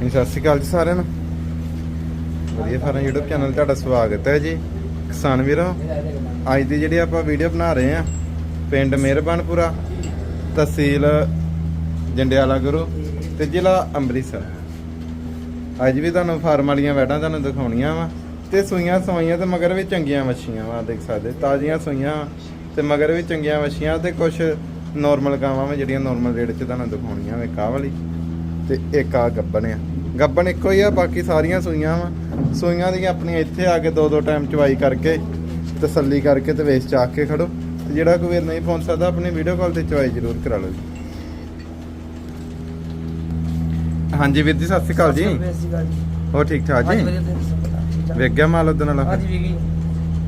ਜੀ ਸਤਿ ਸ਼੍ਰੀ ਅਕਾਲ ਜੀ ਸਾਰਿਆਂ ਨੂੰ। ਵਧੀਆ ਫਾਰਮ YouTube ਚੈਨਲ ਤੁਹਾਡਾ ਸਵਾਗਤ ਹੈ ਜੀ। ਕਿਸਾਨ ਵੀਰੋ, ਅੱਜ ਦੀ ਜਿਹੜੀ ਆਪਾਂ ਵੀਡੀਓ ਬਣਾ ਰਹੇ ਆ ਪਿੰਡ ਮਿਹਰਬਾਨਪੁਰਾ, ਤਹਿਸੀਲ ਜੰਡਿਆਲਾ ਗੁਰੂ ਤੇ ਜ਼ਿਲ੍ਹਾ ਅੰਮ੍ਰਿਤਸਰ। ਅੱਜ ਵੀ ਤੁਹਾਨੂੰ ਫਾਰਮ ਵਾਲੀਆਂ ਵੈਡਾਂ ਤੁਹਾਨੂੰ ਦਿਖਾਉਣੀਆਂ ਵਾ ਤੇ ਸੂਈਆਂ ਸਵਾਈਆਂ ਤੇ ਮਗਰ ਵੀ ਚੰਗੀਆਂ ਮੱਛੀਆਂ ਵਾ, ਦੇਖ ਸਕਦੇ, ਤਾਜ਼ੀਆਂ ਸੂਈਆਂ ਵਾਂ ਤੇ ਮਗਰ ਵੀ ਚੰਗੀਆਂ ਮੱਛੀਆਂ ਤੇ ਕੁਝ ਨਾਰਮਲ ਗਾਵਾਂ ਵਾ ਜਿਹੜੀਆਂ ਨਾਰਮਲ ਰੇਟ 'ਚ ਤੁਹਾਨੂੰ ਦਿਖਾਉਣੀਆਂ ਵੇ ਕਾਹ ਵਾਲੀ। ਤੇ ਇੱਕ ਆ ਗੱਬਣ ਆ। ਗੱਬਣ ਇੱਕੋ ਹੀ ਆ ਬਾਕੀ ਸਾਰੀਆਂ ਸੂਈਆਂ ਵਾ। ਸੂਈਆਂ ਦੀਆਂ ਆਪਣੀਆਂ ਇੱਥੇ ਆ ਕੇ ਦੋ ਦੋ ਟਾਈਮ ਚਵਾਈ ਕਰਕੇ ਤਸੱਲੀ ਕਰਕੇ ਤੇ ਵੇਚ ਚਾਕ ਕੇ ਖੜੋ। ਤੇ ਜਿਹੜਾ ਕੋਈ ਵੀਰ ਨਹੀਂ ਪਹੁੰਚ ਸਕਦਾ ਆਪਣੀ ਵੀਡੀਓ ਕਾਲ ਤੇ ਚਵਾਈ ਜ਼ਰੂਰ ਕਰਾ ਲਓ ਹਾਂਜੀ ਵੀਰ ਜੀ ਸਤਿ ਸ਼੍ਰੀ ਅਕਾਲ ਜੀ। ਹੋਰ ਠੀਕ ਠਾਕ ਜੀ ਵੇਖ ਗਿਆ ਮਾਲ ਉਹਦੇ ਨਾਲ ਹਾਂਜੀ ਵੀਗੀ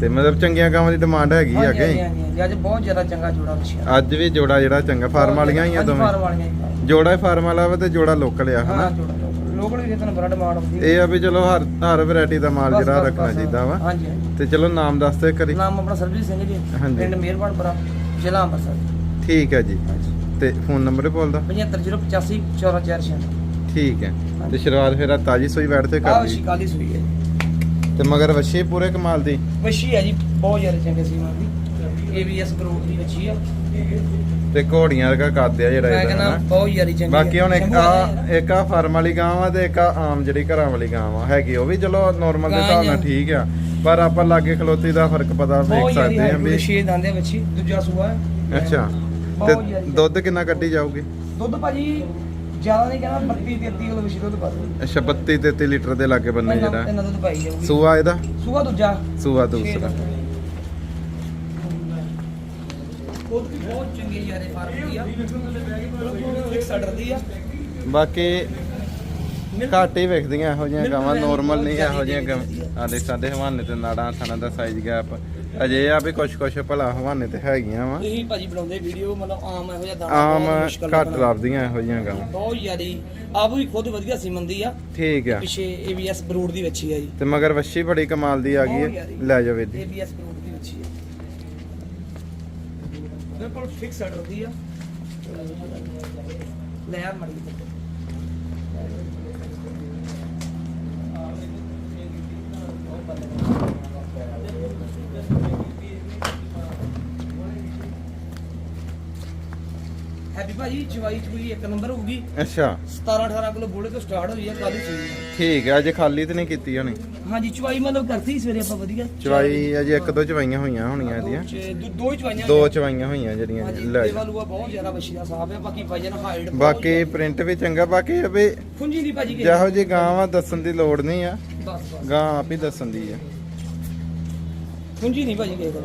ਤੇ ਮਤਲਬ ਚੰਗੀਆਂ ਗਾਵਾਂ ਦੀ ਡਿਮਾਂਡ ਹੈਗੀ ਆ ਹਾਂਜੀ ਕਿ ਹਾਂਜੀ ਅੱਜ ਬਹੁਤ ਜ਼ਿਆਦਾ ਚੰਗਾ ਜੋੜਾ ਵਿਸ਼ਿਆ ਅੱਜ ਵੀ ਜੋੜਾ ਜਿਹੜਾ ਚੰਗਾ ਫਾਰਮ ਵਾਲੀਆਂ ਹੀ ਆ ਫਾਰਮ ਦੋਵੇਂ। ਵਾਲੀਆਂ ਹੀ ਜੋੜਾ ਫਾਰਮ ਵਾਲਾ ਵਾ ਤੇ ਜੋੜਾ ਲੋਕਲ ਆ ਹਾਂ ਹਨਾ ਜੋੜਾ ਲੋਕਲ ਵੀ ਤੁਹਾਨੂੰ ਬੜਾ ਡਿਮਾਂਡ ਹੁੰਦੀ ਇਹ ਆ ਵੀ ਚਲੋ ਹਰ ਹਰ ਵੈਰਾਈਟੀ ਦਾ ਮਾਲ ਬਸ, ਜਿਹੜਾ ਬਸ, ਰੱਖਣਾ ਬਸ। ਚਾਹੀਦਾ ਵਾ। ਹਾਂਜੀ ਹਾਂਜੀ। ਤੇ ਚਲੋ ਨਾਮ ਦੱਸ ਦਿਓ ਕਰੀ ਨਾਮ ਆਪਣਾ ਸਰਬਜੀਤ ਸਿੰਘ ਜੀ। ਹਾਂਜੀ। ਪਿੰਡ ਮਿਹਰਬਾਨਪੁਰਾ ਜ਼ਿਲ੍ਹਾ ਅੰਮ੍ਰਿਤਸਰ। ਠੀਕ ਹੈ ਜੀ। ਤੇ ਫੋਨ ਨੰਬਰ ਬੋਲਦਾ। 75085 14496 ਠੀਕ ਹੈ। ਤੇ ਸ਼ੁਰੂਆਤ ਫਿਰ ਤਾਜੀ ਸੋਈ ਬੈਠ ਤੇ ਆ ਕਰ ਵਸ਼ੀ ਲਈ। ਕਾਲੀ ਸੂਈ ਹੈ ਤੇ ਮਗਰ ਵਸ਼ੀ ਪੂਰੇ ਕਮਾਲ ਦੀ। ਵਸ਼ੀ ਹੈ ਜੀ ਬਹੁਤ ਜ਼ਿਆਦਾ ਚੰਗੇ ਸੀਮਾ ਦੀ ਏਬੀਐਸ ਗਰੁੱਪ ਦੀ ਵਸ਼ੀ ਆ। ਤੇ ਘੋੜੀਆਂ ਵਰਗਾ ਕੱਦ ਆ ਜਿਹੜਾ ਮੈਂ ਇਹਦਾ ਕਹਿੰਦਾ ਹਨਾ? ਬਹੁਤ ਜ਼ਿਆਦਾ ਚੰਗੀ ਬਾਕੀ ਹੁਣ ਇੱਕ ਸ਼ੰਭੂ ਆ ਵਾਲਾ। ਇੱਕ ਆ ਫਾਰਮ ਵਾਲੀ ਗਾਂ ਵਾ ਤੇ ਇੱਕ ਆ ਆਮ ਜਿਹੜੀ ਘਰਾਂ ਵਾਲੀ ਗਾਂ ਵਾ ਹੈਗੀ ਉਹ ਵੀ ਚਲੋ ਨਾਰਮਲ ਦੇ ਗਾਂ ਹਿਸਾਬ ਨਾਲ ਜਾਂ- ਠੀਕ ਆ ਪਰ ਆਪਾਂ ਲਾਗੇ ਖਲੋਤੀ ਦਾ ਫ਼ਰਕ ਪਤਾ ਵੇਖ ਬਹੁਤ ਸਕਦੇ ਆ ਵੀ ਛੇ ਦੰਦੇ ਦੂਜਾ ਸੂਆ। ਹੈ ਅੱਛਾ ਬਹੁਤ ਤੇ। ਦੁੱਧ ਕਿੰਨਾ ਕੱਢੀ ਜਾਊਗੀ? ਦੁੱਧ ਭਾਜੀ ਜ਼ਿਆਦਾ ਨਹੀਂ ਕਹਿੰਦਾ 32 33 ਕਿਲੋ ਵਿਸ਼ੀ ਦੁੱਧ ਪਾ ਦੋ ਅੱਛਾ 32 33 ਲੀਟਰ ਦੇ ਲਾਗੇ ਬੰਨੇ ਜਿਹੜਾ। ਇਹਨਾਂ ਦੁੱਧ ਪਾਈ ਜਾਊਗੀ। ਸੂਆ ਇਹਦਾ? ਸੂਆ ਦੂਜਾ। ਸੂਆ ਛੇ ਦੂਸਰਾ। ਦੰਦ। ਦੁੱਧ ਵੀ ਬਹੁਤ ਚੰਗੀ ਯਾਰੇ ਫਾਰਮ ਦੀ ਆ। ਫਿਕਸ ਆਰਡਰ ਦੀ ਆ। ਬਾਕੀ ਘੱਟ ਹੀ ਵੇਖਦੀਆਂ ਇਹੋ ਜਿਹੀਆਂ ਗਾਵਾਂ ਨਾਰਮਲ ਨਹੀਂ ਇਹੋ ਜਿਹੀਆਂ ਗਾਵਾਂ। ਆ ਦੇ ਸਾਡੇ ਹਵਾਨੇ ਤੇ ਨਾੜਾਂ ਥਾਣਾ ਦਾ ਸਾਈਜ਼ ਗੈਪ ਅਜੇ ਆ ਵੀ ਕੁਛ ਕੁਛ ਭਲਾ ਹਵਾਨੇ ਤੇ ਹੈਗੀਆਂ ਵਾ। ਤੁਸੀਂ ਭਾਜੀ ਬਣਾਉਂਦੇ ਵੀਡੀਓ ਮਤਲਬ ਆਮ ਇਹੋ ਜਿਹਾ ਦਾਣਾ ਆਮ ਬਹੁਤ ਮੁਸ਼ਕਿਲ ਘੱਟ। ਲੱਭਦੀਆਂ ਇਹੋ ਜਿਹੀਆਂ ਗਾਵਾਂ। ਬਹੁਤ ਜ਼ਿਆਦੀ। ਆਪ ਵੀ ਖੁਦ ਵਧੀਆ ਸੀਮੰਦੀ ਆ। ਠੀਕ ਆ। ਪਿੱਛੇ ABS ਬਰੂਡ ਦੀ ਵੱਛੀ ਆ ਜੀ। ਤੇ ਮਗਰ ਵੱਛੀ ਬੜੀ ਕਮਾਲ ਦੀ ਆ ਗਈ ਹੈ ਲੈ ਜਾਵੇ ਦੀ ABS ਬਰੂਡ ਦੀ ਵੱਛੀ ਆ। ਬਿਲਕੁਲ ਫਿਕਸ ਆਰਡਰ ਦੀ ਆ। ਲੈ ਆ ਮੜੀ ਹੈਪੀ ਭਾਜੀ ਚਵਾਈ ਚੁਈ ਇੱਕ ਨੰਬਰ ਹੋਊਗੀ। ਅੱਛਾ। 17 18 ਕਿਲੋ ਬੋਲੇ ਤੋਂ ਸਟਾਰਟ ਹੋਈ ਆ ਕਾਲੀ ਸੂਈ ਠੀਕ ਆ ਅਜੇ ਖਾਲੀ ਤੇ ਨਹੀਂ ਕੀਤੀ ਹੋਣੀ। ਹਾਂਜੀ ਚਵਾਈ ਮਤਲਬ ਕਰਤੀ ਸਵੇਰੇ ਆਪਾਂ ਵਧੀਆ। ਚਵਾਈ ਅਜੇ ਇੱਕ ਦੋ ਚਵਾਈਆਂ ਹੋਈਆਂ ਹੋਣੀਆਂ ਇਹਦੀਆਂ। ਚ- ਦੋ- ਦੋ ਹੀ ਚਵਾਈਆਂ ਦੋ ਚਵਾਈਆਂ ਹੋਈਆਂ ਜਿਹੜੀਆਂ ਹਾਂਜੀ ਲੈ। ਦੇਵਾ ਲੂਆ ਬਹੁਤ ਜ਼ਿਆਦਾ ਵਸ਼ੀ ਦਾ ਸਾਫ਼ ਹੈ ਬਾਕੀ ਨਾਲ ਹਾਈਟ ਬਾਕੀ ਪ੍ਰਿੰਟ ਵੀ ਚੰਗਾ ਬਾਕੀ ਇਹ ਵੀ ਖੁੰਜੀ ਦੀ ਭਾਜੀ ਜਿਹੋ ਜੀ ਗਾਂ ਵਾ ਦੱਸਣ ਦੀ ਲੋੜ ਨਹੀਂ ਆ। ਬਸ ਬਸ। ਗਾਂ ਆਪ ਹੀ ਦੱਸਣ ਦੀ ਆ। ਖੁੰਜੀ ਨਹੀਂ ਭਾਜੀ ਕੋਲ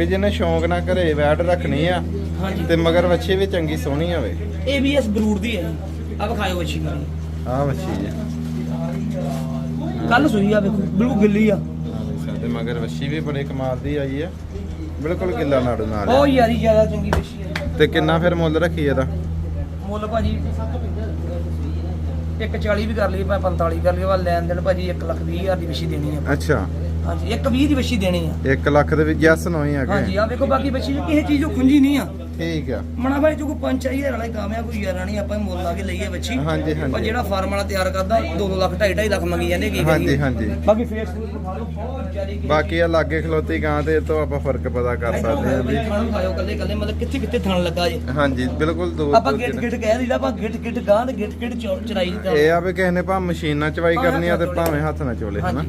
ਵੀ ਜਿਹਨੇ ਸ਼ੌਂਕ ਨਾ ਘਰੇ ਬੈਠ ਰੱਖਣੀ ਆ ਹਾਂਜੀ। ਤੇ ਮਗਰ ਵੱਛੀ ਵੀ ਚੰਗੀ ਸੋਹਣੀ ਹੋਵੇ। ABS ਬਰੂਡ ਦੀ ਹੈ ਆ ਵਿਖਾਇਓ ਮੇਰੀ ਆਹ ਵੱਛੀ ਆ। ਕੱਲ ਸੂਈ ਆ ਵੇਖੋ ਬਿਲਕੁਲ ਗਿੱਲੀ ਆ। ਸਾਡੇ ਮਗਰ ਵੱਛੀ ਵੀ ਬੜੇ ਕਮਾਲ ਦੀ ਆਈ ਆ। ਬਿਲਕੁਲ ਗਿੱਲਾ ਨਾੜੂ ਨਾਲ ਆ। ਯਾਰੀ ਜ਼ਿਆਦਾ ਚੰਗੀ ਵਸ਼ੀ ਹੈ ਤੇ ਕਿੰਨਾ ਫਿਰ ਮੁੱਲ ਰੱਖੀ ਇਹਦਾ? ਮੁੱਲ ਭਾਜੀ 140 ਵੀ ਕਰ ਲਈ ਭਾਵੇਂ 45 ਕਰ ਲਈ ਵਾ ਲੈਣ ਦੇਣ ਭਾਜੀ 1 ਲੱਖ 20 ਹਜ਼ਾਰ ਦੀ ਵਸ਼ੀ ਦੇਣੀ ਆ। ਅੱਛਾ। ਹਾਂਜੀ 1 20 ਦੀ ਵਸ਼ੀ ਦੇਣੀ ਆ। 1 ਲੱਖ ਦੇ ਵਿੱਚ ਜੈਸ ਨੋਈ ਆ ਹਾਂਜੀ ਆ ਵੇਖੋ ਬਾਕੀ ਵਸ਼ੀ ਚ ਕਿਸੇ ਚੀਜ਼ ਉਹ ਖੁੰਜੀ ਨਹੀਂ ਆ। ਠੀਕ ਆ। ਮਣਾ ਭਾਈ ਜੋ ਕੋ ਪੰਜ ਚਾਹੀਏ ਵਾਲਾ ਕਾਮਯਾਬ ਕੋਈ ਯਾਰਾ ਨਹੀਂ ਆਪਾਂ ਮੁੱਲ ਲਾ ਕੇ ਲਈਏ ਬੱਚੀ ਹਾਂਜੀ, ਹਾਂਜੀ। ਪਰ ਜਿਹੜਾ ਫਾਰਮ ਵਾਲਾ ਤਿਆਰ ਕਰਦਾ 2 ਲੱਖ 2.5 ਲੱਖ ਮੰਗੀ ਜਾਂਦੇ ਕੀ ਹਾਂਜੀ ਹਾਂਜੀ। ਬਾਕੀ ਫੇਸ ਬਹੁਤ ਜ਼ਿਆਦੀ ਬਾਕੀ ਆ ਲਾਗੇ ਖਲੋਤੀ ਗਾਂ ਤੇ ਤੋਂ ਆਪਾਂ ਫ਼ਰਕ ਪਤਾ ਕਰ ਸਕਦੇ ਹਾਂ ਵੀ ਥਣ ਖਾਇਓ ਕੱਲੇ ਕੱਲੇ ਮਤਲਬ ਕਿੱਥੇ ਕਿੱਥੇ ਥਣ ਲੱਗਾ ਜੇ। ਹਾਂਜੀ ਬਿਲਕੁਲ ਦੋ ਆਪਾਂ ਗਿੱਟ ਗਿੱਟ ਕਹਿ ਦਈਦਾ ਆਪਾਂ ਗਿੱਟ ਗਿੱਟ ਗਾਂ ਤੇ ਗਿੱਟ ਗਿੱਟ ਚੌ- ਚੜਾਈ ਦਾ ਇਹ ਆ ਵੀ ਕਿਸੇ ਨੇ ਭਾਵੇਂ ਮਸ਼ੀਨ ਨਾਲ ਚਵਾਈ ਕਰਨੀ ਆ ਤੇ ਭਾਵੇਂ ਹੱਥ ਨਾਲ ਚੋਲੇ ਹਨਾ।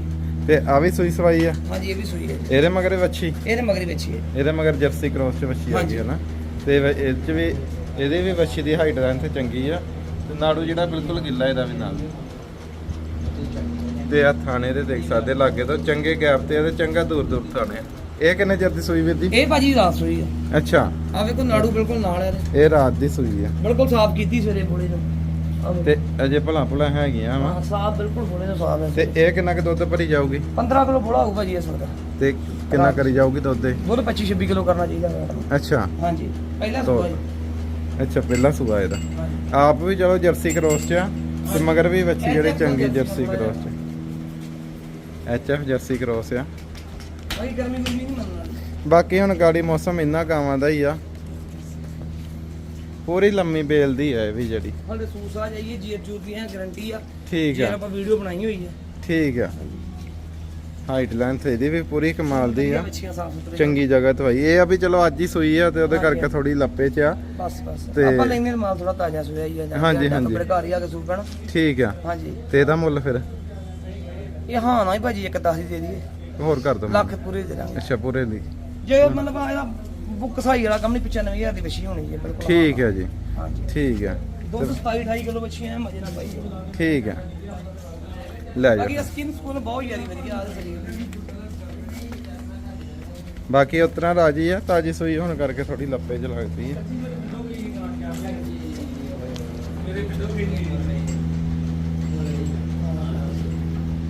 ਤੇ ਆ ਵੀ ਸੂਈ ਸਵਾਈ ਆ? ਹਾਂਜੀ ਇਹ ਵੀ ਸੂਈ ਹੈ ਇਹਦੇ ਮਗਰ ਵੱਛੀ? ਇਹਦੇ ਮਗਰੀ ਵਿੱਚ ਹੀ। ਇਹਦੇ ਮਗਰ ਜਰਸੀ ਕ੍ਰੋਸ ਚ ਵੱਛੀ ਆ ਗਈ ਹਾਂਜੀ। ਹੈ ਨਾ ਤੇ ਵ- ਇਹ ਚ ਵੀ ਇਹਦੇ ਵੀ ਵੱਛੀ ਦੀ ਹਾਈਟ ਦਾ ਤੇ ਚੰਗੀ ਆ। ਤੇ ਨਾੜੂ ਜਿਹੜਾ ਬਿਲਕੁਲ ਗਿੱਲਾ ਇਹਦਾ ਵੀ ਨਾਲ। ਤੇ ਆ ਥਾਣੇ ਦੇ ਦੇਖ ਸਕਦੇ ਲਾਗੇ ਤੋਂ ਚੰਗੇ ਗੈਪ ਤੇ ਇਹਦੇ ਚੰਗਾ ਦੂਰ ਦੂਰ ਥਾਣੇ ਆ। ਇਹ ਕਿੰਨੇ ਚਿਰ ਦੀ ਸੂਈ ਵੀਰ ਇਹ ਭਾਜੀ ਰਾਤ ਸੂਈ ਆ। ਅੱਛਾ। ਆ ਵੇਖੋ ਨਾੜੂ ਬਿਲਕੁਲ ਨਾਲ ਹੈ ਇਹ ਰਾਤ ਦੀ ਸੂਈ ਆ। ਬਿਲਕੁਲ ਸਾਫ਼ ਕੀਤੀ ਸਵੇਰੇ ਬੋਲੇ ਨੂੰ। ਤੇ ਅਜੇ ਭਲਾ ਭਲਾ ਹੈਗੀਆਂ ਵਾ। ਹਾਂ ਸਾਫ਼ ਬਿਲਕੁਲ ਬੋਲੇ ਨੂੰ ਸਾਫ਼ ਹੈ। ਤੇ ਇਹ ਕਿੰਨਾ ਕੁ ਦੁੱਧ ਭਰੀ ਜਾਊਗੀ? 15 ਕਿਲੋ ਬੋਲਾ ਹੋਊ ਭਾਜੀ ਇਸ ਵਕਤ ਤੇ ਕਿੰਨਾ ਕਰੀ ਜਾਊਗੀ ਦੁੱਧ ਦੇ ਦੁੱਧ 25 26 ਕਿਲੋ ਕਰਨਾ ਚਾਹੀਦਾ ਹੈ ਅੱਛਾ। ਹਾਂਜੀ। ਪਹਿਲਾ ਸੂਆ ਜੀ। ਅੱਛਾ ਪਹਿਲਾ ਸੂਆ ਇਹਦਾ। ਆਪ ਵੀ ਚਲੋ ਜਰਸੀ ਕ੍ਰੋਸ ਚ ਆ ਤੇ ਮਗਰ ਵੀ ਬੱਚੀ ਜਿਹੜੀ ਚੰਗੀ ਜਰਸੀ ਕ੍ਰੋਸ ਚ। ਐਚਐਫ ਜਰਸੀ ਕ੍ਰੋਸ ਆ। ਬਾਕੀ ਹੁਣ ਗਾੜੀ ਮੌਸਮ ਇੰਨਾ ਕਾਵਾਂ ਦਾ ਹੀ ਆ। ਪੂਰੀ ਲੰਮੀ ਬੇਲ ਦੀ ਹੈ ਇਹ ਵੀ ਜਿਹੜੀ। ਹਾਲੇ ਸੂਸ ਆ ਜਾਈਏ ਜੀਰ ਜੂਰ ਦੀ ਹੈ ਗਾਰੰਟੀ ਆ। ਠੀਕ ਜੇ ਆ ਆਪਾਂ ਵੀਡੀਓ ਬਣਾਈ ਹੋਈ ਹੈ ਠੀਕ ਆ। ਹਾਈਟ ਲੈਂਥ ਇਹਦੀ ਵੀ ਪੂਰੀ ਕਮਾਲ ਦੀ ਆ। ਬੱਚੀਆਂ ਸਾਫ਼ ਸੁਥਰੇ ਚੰਗੀ ਜਗ੍ਹਾ ਤੋਂ ਆਈ। ਇਹ ਆ ਵੀ ਚਲੋ ਅੱਜ ਹੀ ਸੂਈ ਆ ਤੇ ਉਹਦੇ ਹਾਂਜੀ। ਕਰਕੇ ਥੋੜੀ ਲੱਪੇ ਚ ਆ। ਬਸ ਬਸ। ਤੇ- ਆਪਾਂ ਲੈਣੇ ਮਾਲ ਥੋੜਾ ਤਾਜ਼ਾ ਸੋਇਆ ਹੀ ਆ ਜਾਂ- ਹਾਂਜੀ, ਜਾਂ ਹਾਂਜੀ। ਆਪਣੇ ਘਰ ਹੀ ਆ ਕੇ ਪੈਣਾ। ਠੀਕ ਆ। ਹਾਂਜੀ। ਤੇ ਇਹਦਾ ਮੁੱਲ ਫਿਰ? ਇਹ ਹਾਂ ਨਾ ਹੀ ਭਾਜੀ ਇੱਕ 10 ਹੀ ਦੇ ਦਈਏ। ਹੋਰ ਕਰ ਦੋ। ਲੱਖ ਪੂਰੇ ਦੇ ਦਾਂਗੇ। ਅੱਛਾ ਪੂਰੇ ਦੀ। ਜੇ ਮਤਲਬ ਇਹਦਾ ਬੁੱਕ ਸਹਾਈ ਵਾਲਾ ਕੰਮ ਨਹੀਂ 95000 ਦੀ ਬੱਚੀ ਹੋਣੀ ਹੈ ਬਿਲਕੁਲ ਠੀਕ ਹੈ ਜੀ। ਹਾਂਜੀ। ਠੀਕ ਆ ਦੁੱਧ 27 28 ਕਿਲੋ ਬੱਚੀਆਂ ਐ ਮਜੇ ਨਾਲ ਪਾਈ। ਠੀਕ ਆ ਲੈ ਬਾਕੀ ਜਾ ਸਕਿਨ ਸਕੂਲ ਬਹੁਤ ਯਾਰੀ ਵਧੀਆ ਆ ਸਰੀਰ ਦੀ ਬਾਕੀ ਉਤਰਾ ਰਾਜੀ ਆ ਤਾਜੀ ਸੂਈ ਹੋਣ ਕਰਕੇ ਥੋੜੀ ਲੱਪੇ ਚ ਲੱਗਦੀ ਹੈ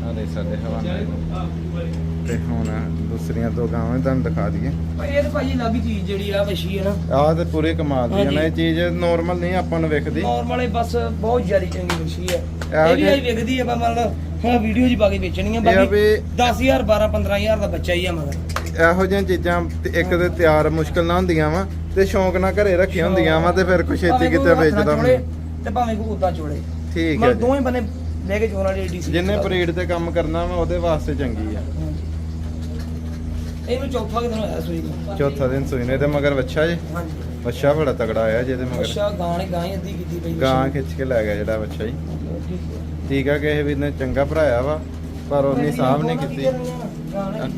ਆ ਦੇ ਸਾਡੇ ਹਵਾਨੇ ਤੇ ਹੁਣ ਦੂਸਰੀਆਂ ਦੋ ਗਾਵਾਂ ਵੀ ਤੁਹਾਨੂੰ ਦਿਖਾ ਦਈਏ। ਭਾਈ ਇਹ ਤਾਂ ਭਾਜੀ ਲੱਗ ਚੀਜ਼ ਜਿਹੜੀ ਆ ਬੱਚੀ ਹੈ ਨਾ। ਆਹ ਤੇ ਪੂਰੇ ਕਮਾਲ ਦੀ ਹੈ ਨਾ ਇਹ ਹਾਂਜੀ। ਚੀਜ਼ ਨਾਰਮਲ ਨਹੀਂ ਆਪਾਂ ਨੂੰ ਵੇਖਦੀ। ਨਾਰਮਲ ਬਸ ਬਹੁਤ ਜ਼ਿਆਦਾ ਚੰਗੀ ਬੱਚੀ ਹੈ। ਇਹੋ ਇਹ ਵੀ ਜਿਹੇ- ਆਈ ਵਿਕਦੀ ਹੈ ਬਸ ਮਤਲਬ ਹਾਂ ਵੀਡੀਓ ਜੀ ਪਾ ਕੇ ਵੇਚਣੀ ਆ ਇਹ ਆ ਬਾਕੀ ਵੀ 10000 12 15000 ਦਾ ਬੱਚਾ ਹੀ ਆ ਮਗਰ। ਇਹੋ ਜਿਹੀਆਂ ਚੀਜ਼ਾਂ ਇੱਕ ਤੇ ਤਿਆਰ ਮੁਸ਼ਕਲ ਨਾ ਹੁੰਦੀਆਂ ਵਾ ਤੇ ਸ਼ੌਂਕ ਨਾਲ ਘਰੇ ਰੱਖੀਆਂ ਹੁੰਦੀਆਂ ਵਾ ਤੇ ਫਿਰ ਕੁਛ ਛੇਤੀ ਕਿਤੇ ਵੇਚਦਾ। ਤੇ ਭਾਵੇਂ ਕੋਈ ਉਦਾਂ ਚੋਲੇ ਠੀਕ ਹੈ ਦੋਵੇਂ ਬੰਨੇ ਲੈ ਕੇ ਚੋਣ ਵਾਲੀ ਡੀਸੀ ਜਿੰਨੇ ਬਰੀਡ ਤੇ ਕੰਮ ਕਰਨਾ ਵਾ ਉਹਦੇ ਵਾਸਤੇ ਚੰਗੀ ਆ। ਇਹਨੂੰ ਚੌਥਾ ਕਿਦਨ ਹੋਇਆ ਸੂਈ ਨੂੰ। ਚੌਥਾ ਦਿਨ ਸੂਈ ਨੇ ਤੇ ਮਗਰ ਬੱਚਾ ਜੀ? ਹਾਂਜੀ। ਬੱਚਾ ਬੜਾ ਤਗੜਾ ਆਇਆ ਜਿਹਦੇ ਮਗਰ। ਅੱਛਾ ਗਾਂ ਨੇ ਗਾਂ ਹੀ ਅੱਧੀ ਕੀਤੀ ਪਈ ਗਾਂ ਖਿੱਚ ਕੇ ਲੈ ਗਿਆ ਜਿਹੜਾ ਬੱਚਾ ਜੀ। ਠੀਕ ਆ ਕਿਸੇ ਵੀ ਨੇ ਚੰਗਾ ਭਰਾਇਆ ਵਾ ਪਰ ਉਹਨੀ ਸਾਹਬ ਨਹੀਂ ਕੀਤੀ।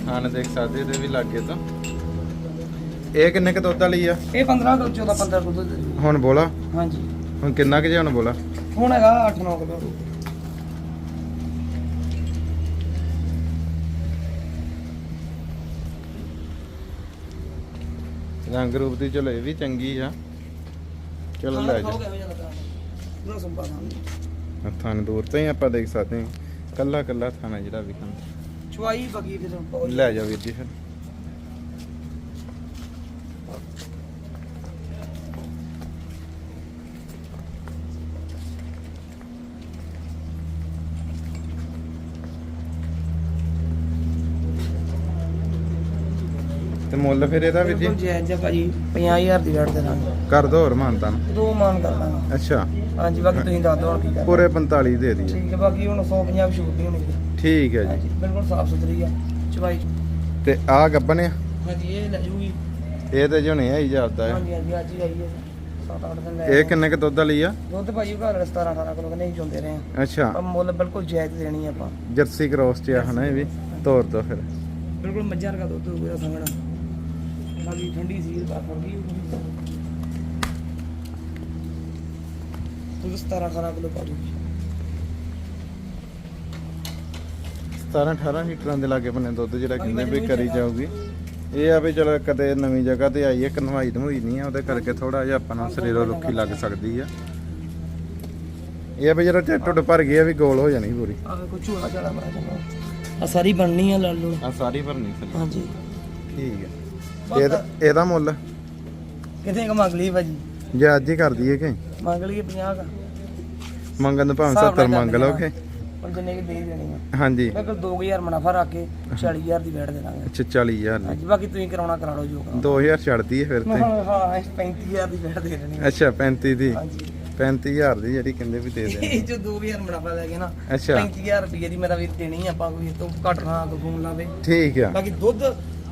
ਖਾਣ ਦੇਖ ਸਕਦੇ ਇਹਦੇ ਵੀ ਲੱਗੇ ਤਾਂ। ਇਹ ਕਿੰਨੇ ਕ ਦੁੱਧ ਵਾਲੀ ਆ? ਇਹ 15 ਕਿਲੋ 14 15 ਕਿਲੋ। ਹੁਣ ਬੋਲਾ? ਹਾਂਜੀ। ਹੁਣ ਕਿੰਨਾ ਕੁ ਜੇ ਹੁਣ ਬੋਲਾ? ਹੁਣ ਹੈਗਾ 8 9 ਕਿਲੋ। ਰੰਗ ਰੂਪ ਦੀ ਚਲੋ ਇਹ ਵੀ ਚੰਗੀ ਆ। ਚਲੋ ਲੈ ਜਾ। ਪੂਰਾ ਸੰਭਾ ਥਾਂ ਦੂਰ ਤੋਂ ਹੀ ਆਪਾਂ ਦੇਖ ਸਕਦੇ ਹਾਂ। ਕੱਲਾ ਕੱਲਾ ਥਾਣਾ ਜਿਹੜਾ ਵੀ ਖਾਂਦਾ ਚੁਆਈ ਬਗੀ ਫਿਰ। ਬਹੁਤ ਲੈ ਜਾ ਵੀਰ ਜੀ ਫਿਰ। ਮੁੱਲ ਫਿਰ ਇਹਦਾ ਵੀਰ ਜੀ? ਬਿਲਕੁਲ ਜਾਇਜ਼ ਆ ਭਾਜੀ 50000 ਦੀ ਵੈਟ ਦੇ ਦਾਂਗੇ ਕਰ ਦੋ ਹੋਰ ਮਾਨਤਾ ਦੋ ਮਾਨ ਕਰ ਦਾਂਗੇ ਅੱਛਾ। ਹਾਂਜੀ ਬਾਕੀ ਤੁਸੀਂ ਦੱਸ ਦਿਓ ਹੁਣ ਕੀ ਕਰਨਾ। ਪੂਰੇ 45 ਦੇ ਦਈਏ ਠੀਕ ਹੈ ਬਾਕੀ ਹੁਣ 150 ਛੂਟ ਦੀ ਹੋਣੀ ਜੀ। ਠੀਕ ਹੈ ਜੀ। ਹਾਂਜੀ ਬਿਲਕੁਲ ਸਾਫ਼ ਸੁਥਰੀ ਆ ਚੁਆਈ ਤੇ ਆ ਗੱਬਨ ਆ? ਹਾਂਜੀ ਇਹ ਲੈ ਜੂਗੀ। ਇਹ ਤੇ ਜੁਣੇ ਆਈ ਜਾਂਦਾ ਹੈ ਹਾਂਜੀ ਹਾਂਜੀ ਅੱਜ ਹੀ ਆਈ ਹੈ। 7-8 ਦਿਨ ਲੈ ਇਹ ਕਿੰਨੇ ਕ ਦੁੱਧ ਵਾਲੀ ਆ? ਦੁੱਧ ਭਾਜੀ ਘਰ 17 18 ਕਿਲੋ ਨਹੀਂ ਚੁੰਦੇ ਰਹੇ ਆ। ਅੱਛਾ। ਪਰ ਮੁੱਲ ਬਿਲਕੁਲ ਜਾਇਜ਼ ਦੇਣੀ ਆਪਾਂ। ਜਰਸੀ ਕ੍ਰੋਸ ਚ ਆ ਹਨਾ ਇਹ ਵੀ। ਤੋਰ ਦੋ ਫਿਰ। ਬਿਲਕੁਲ ਮੱਝਾਂ ਵਰਗਾ ਦੁੱਧ ਹੋਊਗਾ ਸੰਗਣਾ ਬਾਕੀ ਠੰਡੀ ਸੀਲ ਪਾ ਫਰਗੀ ਉਹ 17 18 ਕਿਲੋ ਪਾ ਦੂਗੀ। 17 18 ਲੀਟਰਾਂ ਦੇ ਲਾਗੇ ਬੰਨੇ ਦੁੱਧ ਜਿਹੜਾ ਕਿੰਨੇ ਵੀ ਕਰੀ ਜਾਊਗੀ। ਇਹ ਆ ਵੀ ਚਲੋ ਕਦੇ ਨਵੀਂ ਜਗ੍ਹਾ ਤੇ ਆਈਏ ਕਨਵਾਈ ਧਮੂਈ ਨਹੀਂ ਆ ਉਹਦੇ ਕਰਕੇ ਥੋੜਾ ਜਿਹਾ ਆਪਾਂ ਨੂੰ ਸਰੀਰੋਂ ਰੁੱਖੀ ਲੱਗ ਸਕਦੀ ਆ। ਇਹ ਆ ਵੀ ਜਿਹੜਾ ਢਿੱਡ ਢੁੱਡ ਭਰ ਗਈ ਆ ਵੀ ਗੋਲ ਹੋ ਜਾਣੀ ਪੂਰੀ। ਝੋਲਾ ਝਾਲਾ ਜਾਣਾ ਆ ਸਾਰੀ ਬਣਨੀ ਆ ਲਾਲੂ। ਆ ਸਾਰੀ ਭਰਨੀ ਹਾਂਜੀ। ਠੀਕ ਹੈ ਤੇ ਇਹਦਾ ਇਹਦਾ ਮੁੱਲ। ਕਿਤੇ ਕ ਮੰਗ ਲਈ ਭਾਜੀ? ਜੇ ਅੱਜ ਹੀ ਕਰ ਦਈਏ ਕਿ? ਮੰਗ ਲਈਏ 50 ਦਾ ਮੰਗਣ ਨੂੰ ਭਾਵੇਂ ਹਿਸਾਬ 70 ਨਾਲ ਮੰਗ ਲਓ। ਕਿ? ਹੁਣ ਜਿੰਨੇ ਕਿ ਦੇ ਦੇਣੀ ਆ। ਹਾਂਜੀ। ਮੈਂ ਕੋਲ 2000 ਮੁਨਾਫਾ ਰੱਖ ਕੇ 40000 ਦੀ ਬੈਠ ਦੇ ਦਾਂਗੇ। ਅੱਛਾ 40000 ਦੀ। ਹਾਂਜੀ ਬਾਕੀ ਤੁਸੀਂ ਕਰਾਉਣਾ ਕਰਾ ਲਓ ਜੋ ਕਰਾਉਣਾ। 2000 ਛੱਡਦੀ ਹੈ ਫਿਰ ਤੇ। ਹਾਂ 35000 ਦੀ ਬੈਠ ਦੇ ਦੇਣੀ। ਅੱਛਾ 35 ਦੀ। ਹਾਂਜੀ। 35000 ਦੀ ਜਿਹੜੀ ਕਹਿੰਦੇ ਵੀ ਦੇ ਦੇ ਜੋ 2000 ਮੁਨਾਫਾ ਲੈ ਕੇ ਨਾ ਅੱਛਾ। 35000 ਰੁਪਏ ਦੀ ਮੇਰਾ ਵੀ ਦੇਣੀ ਆਪਾਂ ਕੋਈ ਤੋਂ ਘੱਟ ਨਾ ਕੋਈ ਫੋਨ ਲਾਵੇ। ਠੀਕ ਆ। ਬਾਕੀ ਦੁੱਧ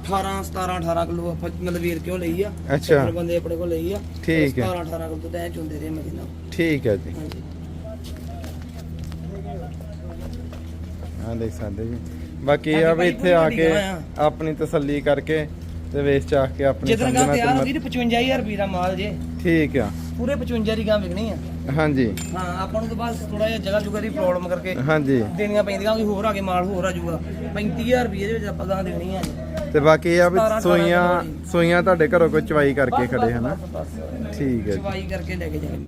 18 17 18 ਕਿਲੋ ਆਪਾਂ ਮਤਲਬ ਵੀਰ ਕਿਉਂ ਲਈ ਆ? ਅੱਛਾ। ਚਾਰ ਬੰਦੇ ਆਪਣੇ ਕੋਲ ਲਈ ਆ। ਠੀਕ ਹੈ। 17 18 ਕਿਲੋ ਤਾਂ ਐ ਚੁੰਦੇ ਰਹੇ ਮਜੇ ਨਾਲ। ਠੀਕ ਹੈ ਜੀ। ਹਾਂਜੀ। ਹਾਂ ਦੇਖ ਸਕਦੇ ਜੀ। ਬਾਕੀ ਹਾਂਜੀ ਆ ਵੀ ਭਾਈ, ਇੱਥੇ ਆ ਪੂਰੀ ਕੇ ਵੱਡੀ ਗਾਂ ਆਪਣੀ ਤਸੱਲੀ ਕਰਕੇ ਤੇ ਵੇਚ ਚਾਹ ਕੇ ਆਪਣੀ ਜਿੱਦਣ ਗਾਂ ਸਮਝਣਾ ਤਿਆਰ ਹੁੰਦੀ ਤੇ 55000 ਰੁਪਏ ਦਾ ਮਾਲ ਜੇ। ਠੀਕ ਆ। ਪੂਰੇ 55 ਦੀ ਗਾਂ ਵਿਕਣੀ ਆ। ਹਾਂਜੀ। ਹਾਂ ਆਪਾਂ ਨੂੰ ਤਾਂ ਬਸ ਥੋੜਾ ਜਿਹਾ ਜਗ੍ਹਾ ਜੁਗਾ ਦੀ ਪ੍ਰੋਬਲਮ ਕਰਕੇ ਹਾਂਜੀ। ਦੇਣੀਆਂ ਪੈਂਦੀਆਂ ਕਿ ਹੋਰ ਆ ਕੇ ਮਾਲ ਹੋਰ ਆ ਜਾਊਗਾ। 35000 ਰੁਪਏ ਦੇ ਵਿੱਚ ਆਪਾਂ ਗਾਂ ਦੇਣੀ ਆ। ਤੇ ਬਾਕੀ ਇਹ ਆ ਵੀ 17 ਸੂਈਆਂ ਸੂਈਆਂ ਤੁਹਾਡੇ ਘਰੋਂ ਕੋਈ ਚਵਾਈ ਕਰਕੇ ਖੜੇ ਹਨਾ? ਬਸ, ਬਸ ਠੀਕ ਹੈ ਜੀ। ਚਵਾਈ ਕਰਕੇ ਲੈ ਕੇ ਜਾਣੀ